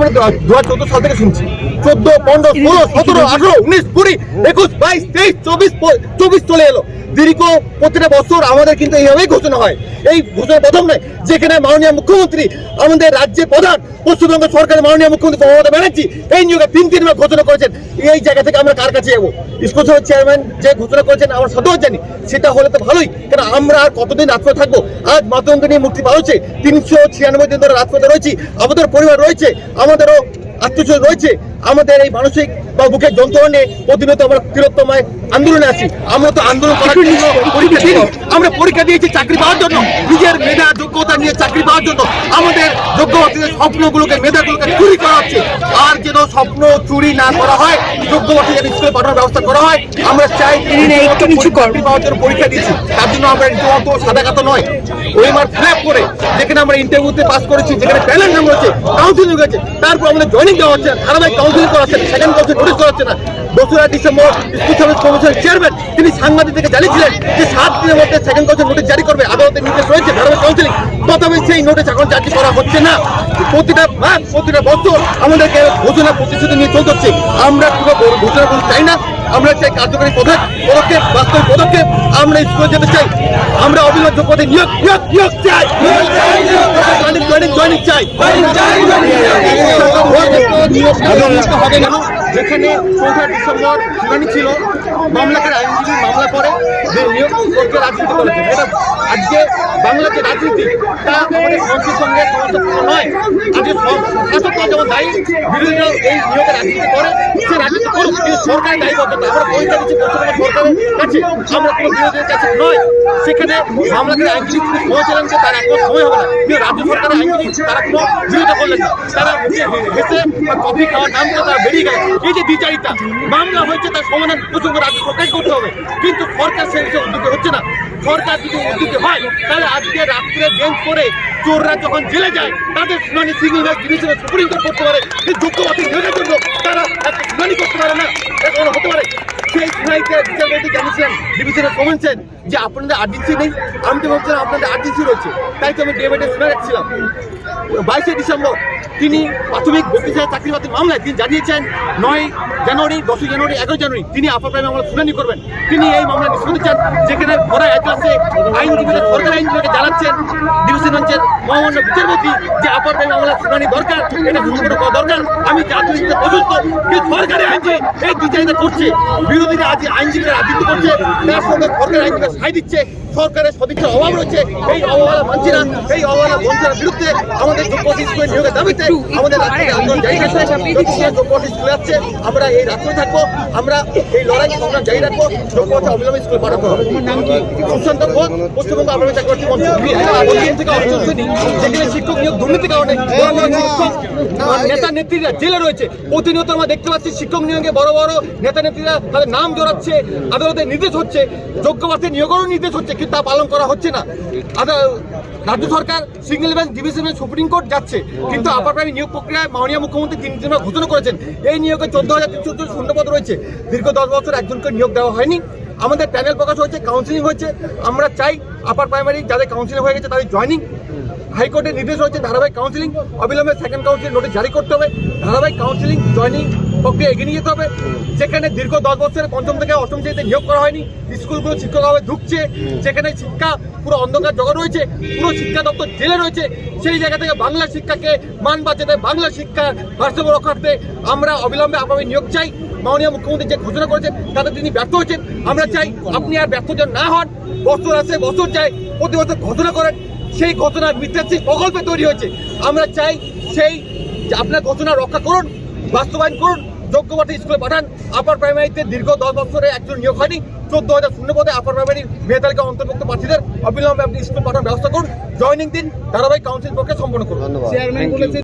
আমরা দু হাজার চোদ্দ সাল থেকে শুনছি। চোদ্দ পনেরো ষোলো সতেরো আঠারো উনিশ কুড়ি একুশ বাইশ তেইশ চব্বিশ চব্বিশ চলে এলো। দীর্ঘ প্রতিটা বছর আমাদের কিন্তু এইভাবেই ঘোষণা হয়। এই ঘোষণা প্রথম নয়, যেখানে মাননীয় মুখ্যমন্ত্রী, আমাদের রাজ্যের প্রধান, পশ্চিমবঙ্গ সরকারের মাননীয় মুখ্যমন্ত্রী মমতা ব্যানার্জি, এই নিয়োগে তিন তিনবার ঘোষণা করেছেন। এই জায়গা থেকে আমরা কার কাছে যাব? স্কুল চেয়ারম্যান যে ঘোষণা করেছেন, আমরা সদয় জানি। সেটা হলে তো ভালোই, কেন আমরা আর কতদিন রাজপথে থাকব? আজ মাতঙ্গ নিয়ে মুক্তি পাচ্ছে তিনশো ছিয়ানব্বই দিন ধরে রাজপথে রয়েছি, আমাদের পরিবার রয়েছে, আমাদেরও আত্মীয় রয়েছে। আমাদের এই মানসিক বা বুকের যন্ত্রণা নিয়ে প্রতিনিয়ত আমরা তিলোত্তমায় আন্দোলনে আছি। আমরা তো আন্দোলন করার জন্য পরীক্ষা দিই আমরা পরীক্ষা দিয়েছি চাকরি পাওয়ার জন্য। নিজের মেধা যোগ্যতা নিয়ে চাকরি পাওয়ার জন্য। আমাদের যোগ্য স্বপ্নগুলোকে মেধাগুলোকে চুরি করা হচ্ছে। স্বপ্ন চুরি না করা হয় যোগ্যবাসীদের স্কুলে পাঠানোর ব্যবস্থা করা হয়। আমরা চাই একটু নিচু কর। পাওয়ার জন্য পরীক্ষা দিচ্ছি। তার জন্য আমরা রীতিমতো সাদা কাতো নয় ওইমার ফ্ল্যাপ করে যেখানে আমরা ইন্টারভিউতে পাস করেছি যেখানে প্যানেল নাম রয়েছে কাউন্সিলিং হয়েছে তারপর আমাদের জয়েনিং দেওয়া হচ্ছে ধারাবাহিক কাউন্সিলিং করাচ্ছে সেকেন্ড কাউন্সিল নোটিশ করাচ্ছে না। দোসরা ডিসেম্বর স্কুল সার্ভিস কমিশনের চেয়ারম্যান তিনি সাংবাদিকদেরকে জানিয়েছিলেন যে সাত দিনের মধ্যে সেকেন্ড কাউন্সিল নোটিশ জারি করবে আদালতের নির্দেশ রয়েছে ধারাবাহিক কাউন্সিলিং তথাপি সেই নোটিশ এখন জারি করা হচ্ছে না। প্রতিটা মাস প্রতিটা বছর আমাদেরকে ঘোষণা প্রতিশ্রুতি নিয়ে চলতে হচ্ছে। আমরা কোনো ঘোষণা করতে চাই না আমরা চাই কার্যকরী পদক্ষেপ পদক্ষেপ, বাস্তব পদক্ষেপ। আমরা স্কুলে যেতে চাই। আমরা অবিলম্ব যোগ্যতা নিয়োগ নিয়োগ নিয়োগ চাই। যেখানে চৌঠা ডিসেম্বর শুনানি ছিল, মামলাকার আইনজীবী মামলা করে, যে নিয়োগ করতে রাজনীতি করেছে এটা আজকে বাংলার যে রাজনীতি, তা আমাদের সংসদের সঙ্গে সমস্যাপূর্ণ নয়। আজকে শাসকরা যেমন দায়ী বিরোধীরা এই নিয়োগে রাজনীতি করে, সে রাজনীতি করুক, কিন্তু সরকার দায়বদ্ধতা আমরা পরীক্ষা দিচ্ছি পশ্চিমবঙ্গ সরকারের কাছে আমরা কোনো বিরোধীদের কাছে নয়। সেখানে মামলাকারী আইনজীবী তিনি সময় যে তার এখন সময় হবে না। কিন্তু রাজ্য সরকারের আইনজীবী তারা কোনো বিরোধিতা করলেন না। তারা মুখে হেসে বা কফি খাওয়ার নাম করে তারা বেরিয়ে গেলেন। এই যে বিচারিতা, মামলা হয়েছে তার সমাধান প্রসঙ্গ রাজ্য সরকারই করতে হবে। কিন্তু সরকার সেই উদ্যোগী হচ্ছে না। সরকার যদি উদ্যোগী হয়, তাহলে আজকে রাত্রে বেঞ্চ করে চোররা যখন জেলে যায়, তাদের শুনানি সিঙ্গল বেঞ্চ ডিভিশনে সুপ্রিম কোর্ট করতে পারে। যোগ্যবাদী জন্য তারা একটা শুনানি করতে পারে না। এখন হতে পারে? তিনি শুনানি করবেন। তিনি এই মামলা নিষ্পত্তি চান যেখানে ভরা সরকারি আইনজীবীকে জানাচ্ছেন ডিভিশন বেঞ্চের মহামান্য বিচারপতি যে আপার মামলা শুনানি দরকার, এটা দরকার। আমি জাতীয় কিন্তু সরকারি আইনজীবী এই করছে বিরোধীরা আজ আইনজীবীরা রাজনীতি করছে তার সঙ্গে সরকারি আইনজীবীরা সাই দিচ্ছে। সরকারের সদিচ্ছার অভাব রয়েছে। এই অবহেলা মানছি না। এই অবহেলা বঞ্চনার বিরুদ্ধে আমাদের যোগ্যতা স্কুলের নিয়োগের দাবিতে আমাদের আন্দোলন জারি স্কুলে আমরা এই রাত্রে থাকব আমরা এই লড়াই সংগ্রাম জারি রাখব অবিলম্বে স্কুলে পাঠাতে হবে। সুশান্ত ঘোষ পশ্চিমবঙ্গ আমরা চাকরি যেখানে শিক্ষক নিয়োগ দুর্নীতির কারণে নেতা নেত্রীরা জেলে রয়েছে। প্রতিনিয়ত আমরা দেখতে পাচ্ছি শিক্ষক নিয়োগে বড় বড় নেতা নেত্রীরা তাদের নাম জড়াচ্ছে আদালতের নির্দেশ হচ্ছে যোগ্য প্রার্থী নিয়োগেরও নির্দেশ হচ্ছে। কিন্তু তা পালন করা হচ্ছে না। রাজ্য সরকার single bench division bench supreme court যাচ্ছে, কিন্তু আপার প্রাইমারি নিয়োগ প্রক্রিয়ায় মাননীয় মুখ্যমন্ত্রী তিন দিনবার ঘোষণা করেছেন, এই নিয়োগে চোদ্দ হাজার তিনশো শূন্যপদ রয়েছে দীর্ঘ দশ বছর একজনকে নিয়োগ দেওয়া হয়নি। আমাদের প্যানেল প্রকাশ হয়েছে কাউন্সিলিং হয়েছে। আমরা চাই আপার প্রাইমারি যাদের কাউন্সিলিং হয়ে গেছে তাদের জয়নিং হাইকোর্টের নির্দেশ রয়েছে ধারাবাহিক কাউন্সিলিং অবিলম্বে সেকেন্ড কাউন্সিলিং নোটিশ জারি করতে হবে। ধারাবাহিক কাউন্সিলিং জয়নিং প্রক্রিয়া এগিয়ে নিয়ে যেতে হবে। যেখানে দীর্ঘ দশ বছরে পঞ্চম থেকে অষ্টম শ্রেণীতে নিয়োগ করা হয়নি। স্কুলগুলো শিক্ষকভাবে ঢুকছে যেখানে শিক্ষা পুরো অন্ধকার জগৎ রয়েছে। পুরো শিক্ষা দপ্তর জেলে রয়েছে। সেই জায়গা থেকে বাংলা শিক্ষাকে মান বাঁচাতে বাংলা শিক্ষার ভারসাম্য রক্ষার্থে আমরা অবিলম্বে আগামী নিয়োগ চাই। মাননীয় মুখ্যমন্ত্রী যে ঘোষণা করেছেন, তাতে তিনি ব্যর্থ হয়েছেন। আমরা চাই আপনি আর ব্যর্থ যেন না হন। বছর আসে, বছর যায়। প্রতি বছর ঘোষণা করেন। সেই ঘোষণার মিথ্যাশ্রী প্রকল্পে তৈরি হয়েছে। আমরা চাই সেই যে আপনার ঘটনা রক্ষা করুন বাস্তবায়ন করুন যোগ্যবাদী স্কুলে পাঠান। আপার প্রাইমারিতে দীর্ঘ দশ বছরে একজন নিয়োগ হয়নি। চোদ্দ হাজার শূন্য পদে আপার প্রাইমারি মেয়ে তালিকা অন্তর্ভুক্ত প্রার্থীদের অবিলম্বে আপনি স্কুল পাঠানোর ব্যবস্থা করুন। জয়নিং দিন ধারাবাহিক কাউন্সিল পক্ষে সম্পন্ন করুন। চেয়ারম্যান বলেছে